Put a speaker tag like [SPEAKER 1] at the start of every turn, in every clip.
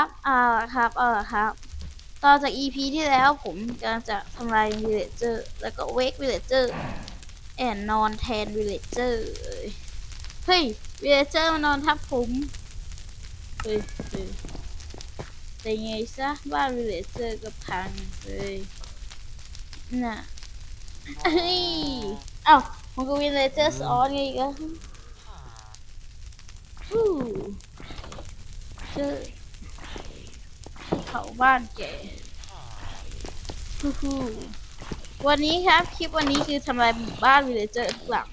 [SPEAKER 1] ครับเอาละครับเอาละครับ ต่อจาก EP ที่แล้วผมกำลังจะทำลาย villager แล้วก็ wake villager and นอนแทน villager เฮ้ย villager มานอนทับผมเฮ้ยเฮ้ยแต่ไงซะบ้าน villager ก็พังเลยน่ะเฮ้ยเอ้ามันก็ villager ซ้อนไงก็ฮู้เจอ เผาบ้านแกฮู้ฮู้วันนี้ครับ คลิปวันนี้คือทำลายหมู่บ้านวิลเลเจอร์ทุกหลัง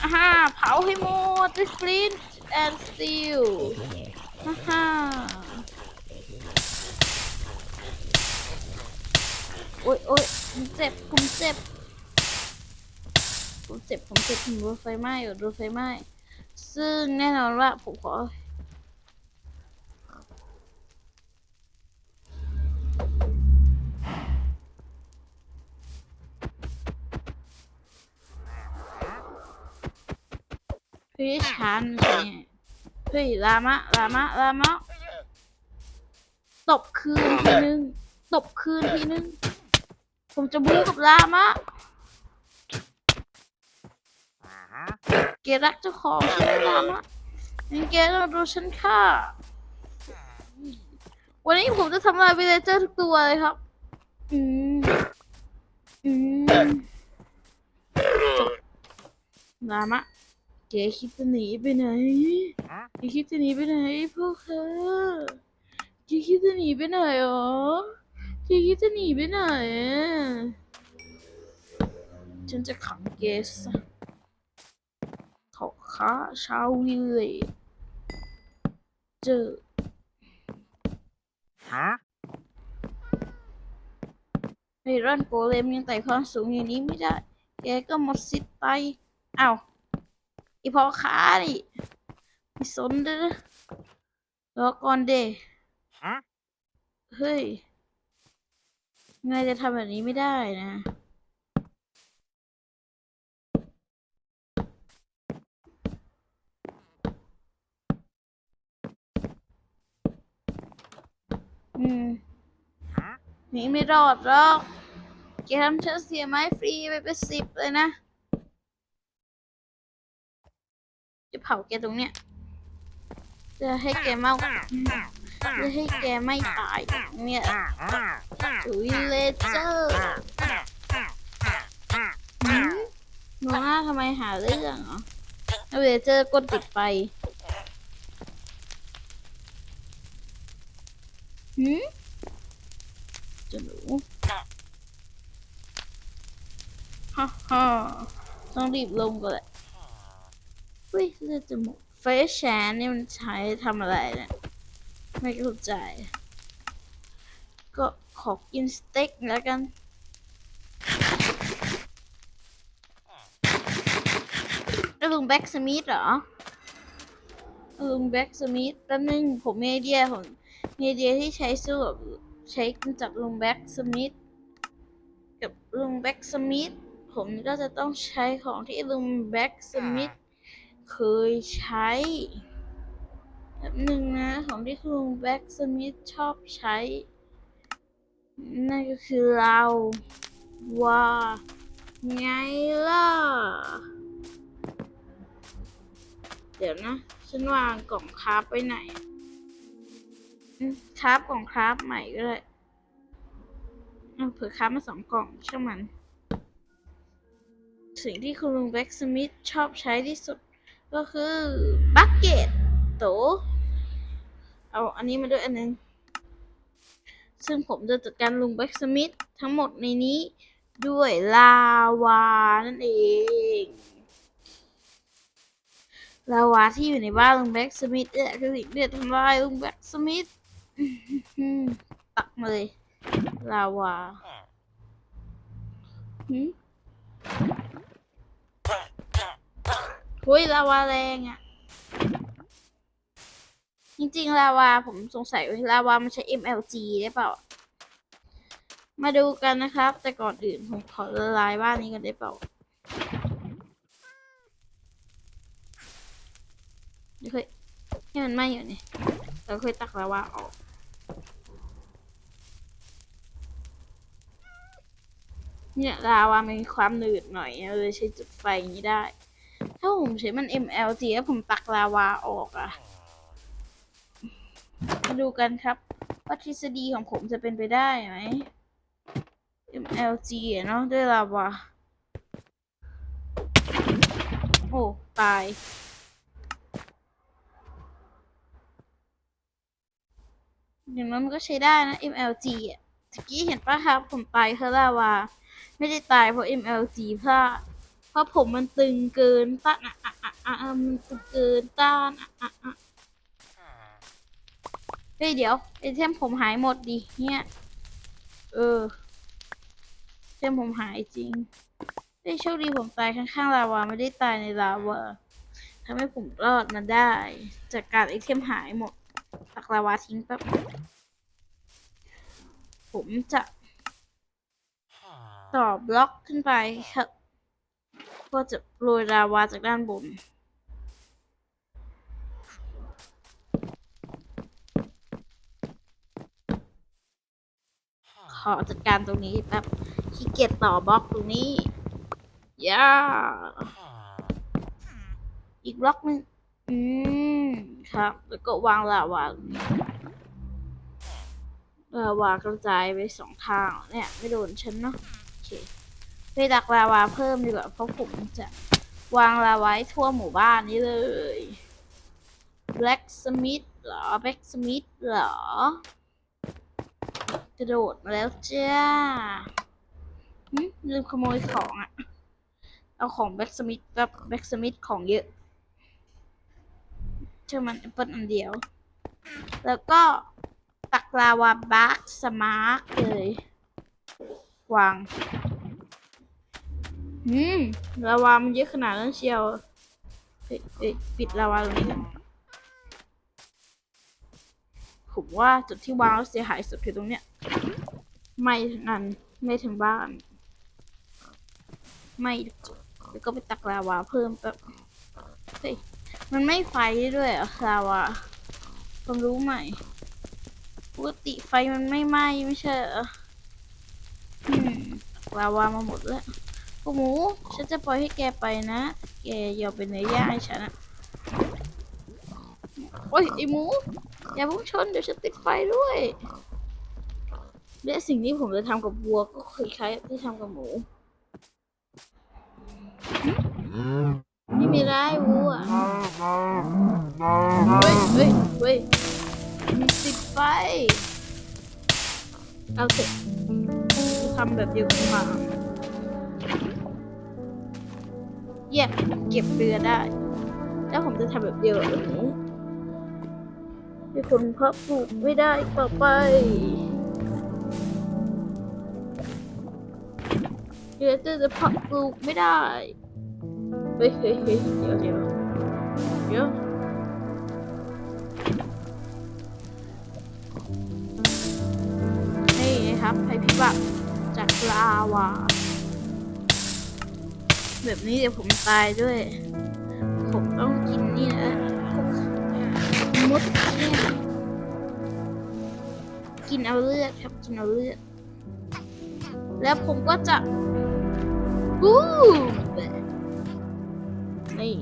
[SPEAKER 1] อ่าฮ่าเผาให้หมด The flint and steel ฮ่าฮ่าโอ๊ยโอ๊ยผมเจ็บผมเจ็บผมเจ็บผมเจ็บผมโดนไฟไหม้อยู่โดนไฟไหม้ซึ่งแน่นอนว่าผมขอ เฮ้ยชันเนี่ยเฮ้ยลามะลามะลามะตบคืนทีนึงตบคืนทีนึง ผมจะบู๊กับลามะเกรักเจ้าของใช่ไหมลามะงั้นแกต้องดูฉันค่ะ วันนี้ผมจะทำลายวิเลเจอร์ทุกตัวเลยครับ อืม อืมจบลามะ แกคิดจะหนีไปไหนแกคิดจะหนีไปไหนพวกเธอแกคิดจะหนีไปไหนอ๋อแกคิดจะหนีไปไหนอะฉันจะขังแกซะเขาค้าชาววิลเลจเจอ
[SPEAKER 2] Huh?
[SPEAKER 1] ไอรอนโกเลมยังไต่ความสูงอย่างนี้ไม่ได้ แกก็หมดสิทธิ์ไปอ้าว อีพ่อค้าดิไม่สนเด้อรอก่อนเด
[SPEAKER 2] Huh?
[SPEAKER 1] เฮ้ยไงจะทำแบบนี้ไม่ได้นะอืม
[SPEAKER 2] Huh?
[SPEAKER 1] หนีไม่รอดหรอกแกทำฉันเสียไม้ฟรีไปเป็นสิบเลยนะ จะเผาแกตรงเนี้ยจะให้แกเมาจะให้แกไม่ตายตรงเนี่ยถุยเลเจอร์หืมโนน่าทำไมหาเรื่องเหรอเลเจอร์ก้นติดไฟหืมจะหนูฮ่าฮ่าต้องรีบลงก่อนแหละ เฮ้ยเลือดจมูกเฟสแชนนี่มันใช้ทำอะไรเนี่ย ไม่เข้าใจ ก็ขอกินสเต็กแล้วกันแล้วลุงแบ็กสมิธเหรอลุงแบ็กสมิธแป๊บนึงผมมีไอเดียผมมีไอเดียที่ใช้สู้กับใช้จับลุงแบ็กสมิธกับลุงแบ็กสมิธผมก็จะต้องใช้ของที่ลุงแบ็กสมิธ เคยใช้แป๊บนึงนะ ของที่ลุงแบ็กสมิธชอบใช้ นั่นก็คือเราว่าไงล่ะ เดี๋ยวนะ ฉันวางกล่องคราฟไปไหนคราฟกล่องคราฟใหม่ก็เลยเอาเผื่อคราฟมาสองกล่องช่างมัน สิ่งที่คุณลุงแบ็กสมิธชอบใช้ที่สุด ก็คือบักเก็ตโตเอาอันนี้มาด้วยอันนึง ซึ่งผมจะจัดการลุงแบ็กสมิธทั้งหมดในนี้ด้วยลาวานั่นเอง ลาวาที่อยู่ในบ้านลุงแบ็กสมิธเนี่ยคือสิ่งที่จะทำลายลุงแบ็กสมิธอื้อหือตักมาเลยลาวาหื มเฮ้ยลาวาแรงอะจริงๆลาวาผมสงสัยว่าลาวามันใช้ MLG ได้เปล่า มาดูกันนะครับ แต่ก่อนอื่นผมขอละลายบ้านนี้กันได้เปล่าเฮ้ยให้มันไหม้อยู่นี่เราค่อยตักลาวาออกเนี่ยลาวามันมีความหนืดหน่อยเราเลยใช้จุดไฟอย่างนี้ได้ ถ้าผมใช้มัน MLG แล้วผมตักลาวาออกอะมาดูกันครับว่าทฤษฎีของผมจะเป็นไปได้ไหม MLG เนาะด้วยลาวา โอ้ ตาย อย่างนั้นมันก็ใช้ได้นะ MLG อะตะกี้เห็นปะครับ ผมตายเพราะลาวา ไม่ได้ตายเพราะ MLG พลาด เพราะผมมันตึงเกินต้านอะอะอะอะมันตึงเกินต้านอะอะอะเฮ้ยเดี๋ยวไอเทมผมหายหมดดิเนี่ยเออเทมผมหายจริงเฮ้ยโชคดีผมตายข้างๆลาวาไม่ได้ตายในลาวาทำให้ผมรอดมาได้ จากการไอเทมหายหมดตักลาวาทิ้งแป๊บผมจะต่อบล็อกขึ้นไปครับ ก็จะโรยลาวาจากด้านบน ขอจัดการตรงนี้แป๊บขี้เกียจต่อบล็อกตรงนี้ย่าอีกบล็อกหนึงอืม ครับ แล้วก็วางลาวาตรงนี้ลาวากระจายไปสองทางเนี่ย ไม่โดนฉันเนาะโอเค ไปดักลาวาเพิ่มดีกว่าเพราะผมจะวางลาไว้ทั่วหมู่บ้านนี้เลย Blacksmith เหรอ Blacksmith เหรอ กระโดดมาแล้วจ้าลืมขโมยของอะเอาของ Blacksmith กับ Blacksmith ของเยอะเชื่อมันแอปเปิลอันเดียว แล้วก็ตักลาวาบาร์กสมาร์กเลยวาง อืมลาวามันเยอะขนาดนั้นเชียวเฮ้ยเฮ้ยปิดลาวาตรงนี้กันผมว่าจุดที่วางแล้วเสียหายสุดคือตรงเนี้ย ไม่นั้นไม่ทั้งบ้าน ไม่แล้วก็ไปตักลาวาเพิ่มแบบเฮ้ยมันไม่ไฟด้วยเหรอลาวาความรู้ใหม่ปกติไฟมันไม่ไหม้ไม่ใช่เหรอลาวามาหมดแล้ว กูหมู ฉันจะปล่อยให้แกไปนะ แกอย่าเป็นเนื้อย่างให้ฉันอะโอ้ยไอหมู อย่าพุ่งชนเดี๋ยวฉันติดไฟด้วยและสิ่งที่ผมจะทำกับวัวก็คล้ายๆที่ทำกับหมูไม่มีไรวัวเฮ้ยเฮ้ยเฮ้ยมีติดไฟเอาเถอะทำแบบเดียวกันมา แยกเก็บเรือได้ แล้วผมจะทำแบบเดียวแบบนี้ให้คนเพาะปลูกไม่ได้ต่อไปเดี๋ยวจะจะเพาะปลูกไม่ได้เฮ้ยเฮ้ยเฮ้ยเดี๋ยวเดี๋ยวเดี๋ยวนี่ครับภัยพิบัติจากลาวา แบบนี้เดี๋ยวผมตายด้วย ผมต้องกินนี่นะมดเนี่ยกินเอาเลือดครับกินเอาเลือด แล้วผมก็จะบูมนี่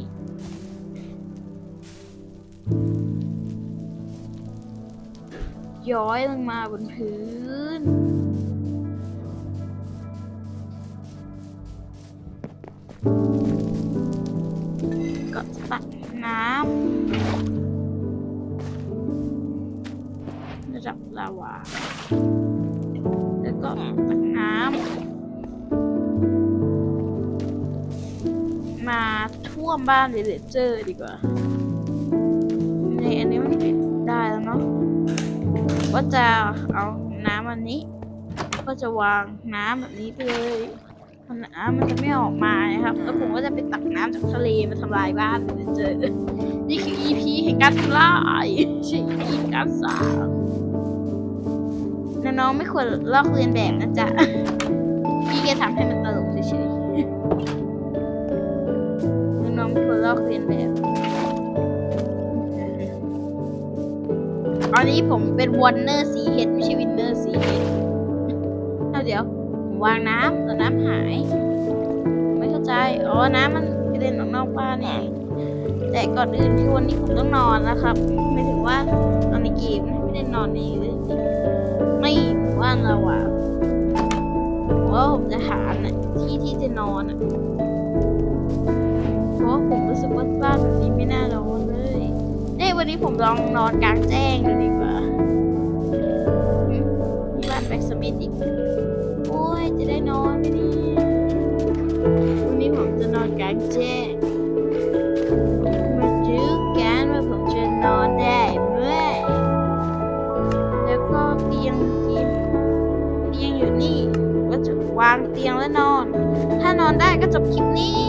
[SPEAKER 1] ย้อยลงมาบนพื้นาวา แล้วก็ตักน้ำมาท่วมบ้านวิลเลจเจอร์ดีกว่า ในอันนี้มันปิดได้แล้วเนาะก็จะเอาน้ำอันนี้ ก็จะวางน้ำแบบนี้ไปเลยน้ำมันจะไม่ออกมานะครับ แล้วผมก็จะไปตักน้ำจากทะเลมาทำลายบ้านวิลเจเจอร์นี่คือ EP แห่งการทำลายไม่ใช่ EP แห่งการสร้าง น้องๆไม่ควรลอกเลียนแบบนะจ๊ะพี่แค่ทำให้มันตลกเฉยๆน้องๆไม่ควรลอกเลียนแบบอันนี้ผมเป็นวอนเนอร์สีเฮดไม่ใช่วินเนอร์สีเฮดเอาเดี๋ยววางน้ำแต่น้ำหาย ไม่เข้าใจ อ๋อ น้ำมันกระเด็นออกนอกบ้านนี่เองแต่ก่อนอื่นคือวันนี้ผมต้องนอนนะครับหมายถึงว่านอนในเกมไม่ได้นอนใน ผมว่าเราอะผมว่าผมจะหาที่ที่จะนอนอะเพราะว่าผมรู้สึกว่าบ้านแบบนี้ไม่น่านอนเลยเอ้ยวันนี้ผมลองนอนกลางแจ้งดูดีกว่าหึมีบ้านแบ็กสมิธอีก โอ้ยจะได้นอนไหมนี่วันนี้ผมจะนอนกลางแจ้งางเตียงแล้วนอน ถ้านอนได้ก็จบคลิปนี้